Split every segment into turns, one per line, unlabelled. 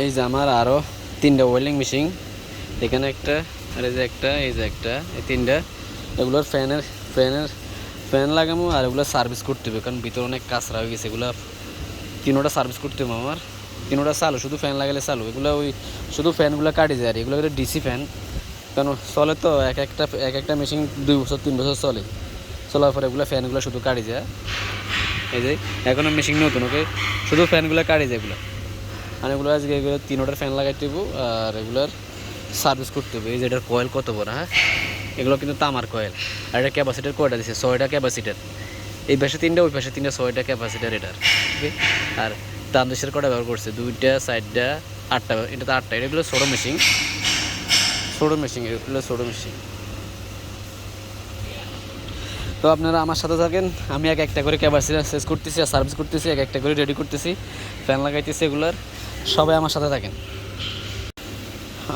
এই যে আমার আরও তিনটা ওয়েল্ডিং মেশিন এখানে একটা, আর এই যে একটা, এই যে একটা, এই তিনটা। এগুলোর ফ্যানের ফ্যানের ফ্যান লাগামো আর এগুলো সার্ভিস করতে হবে, কারণ ভিতরে অনেক কাঁচরা হয়ে গেছে, এগুলো তিনোটা সার্ভিস করতে হবে আমার। তিনোটা চালু, শুধু ফ্যান লাগালে চালু, এগুলো ওই শুধু ফ্যানগুলো কাটি যায়, আর এগুলো ডিসি ফ্যান কারণ চলে তো এক একটা এক একটা মেশিন দুই বছর, তিন বছর চলে। চলার পরে এগুলো ফ্যানগুলো শুধু কাটি যায়। এই যে এখনও মেশিন নতুন, ওকে? শুধু ফ্যানগুলো কাটি যায় এগুলো। আর এগুলো আজকে এগুলো তিনোটার ফ্যান লাগাইতে দেবো, আর এগুলোর সার্ভিস করতে হবে। এই যে এটার কয়েল কত বড় হ্যাঁ? এগুলো কিন্তু তামার কয়েল আর এটা ক্যাপাসিটার কয়টা দিছে? ছয়টা ক্যাপাসিটার এই পাশে তিনটা, ওই পাশে তিনটা, ছয়টা ক্যাপাসিটার এটার ঠিক আর দেশের কটা ব্যবহার করছে? দুইটা, চারটা, আটটা এটা তো আটটা এগুলো ছোটো মেশিন ছোটো মেশিন এগুলো ছোটো মেশিন তো আপনারা আমার সাথে থাকেন, আমি এক একটা করে ক্যাপাসিটি শেষ করতেছি, আর সার্ভিস করতেছি, এক একটা করে রেডি করতেছি। ফ্যান লাগাইতেছি এগুলার। সবাই আমার সাথে থাকেন।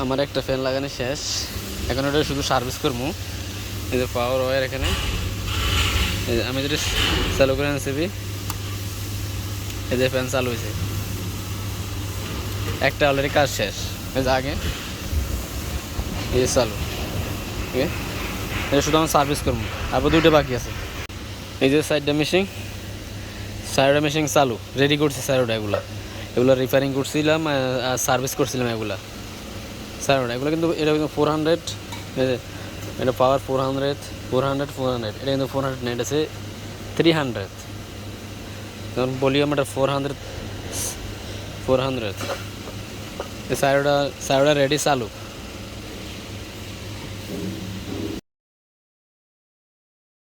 আমার একটা ফ্যান লাগানো শেষ। এখন ওটা শুধু সার্ভিস করব। এই যে পাওয়ার ওয়ার এখানে। আমি যদি চালু করে আনছিবি এই যে ফ্যান চালু হয়েছে। একটা অলরেডি কাজ শেষ। এই যে আগে। এই যে চালু। ঠিক এটা শুধু আমার সার্ভিস করব। তারপর দুটো বাকি আছে। এই যে সাইডটা মেশিন সাইডটা মেশিন চালু। রেডি করছি সাইডটা এগুলা। এগুলো রিপেয়ারিং করছিলাম সার্ভিস করছিলাম এগুলো। স্যার এগুলো কিন্তু, এটা কিন্তু ফোর হান্ড্রেড এটা power four hundred four hundred four hundred এটা কিন্তু ফোর হান্ড্রেড না আছে থ্রি হান্ড্রেড যেমন ভলিউম এটা ফোর হান্ড্রেড ফোর হান্ড্রেড সাইডটা সাইডটা রেডি চালু।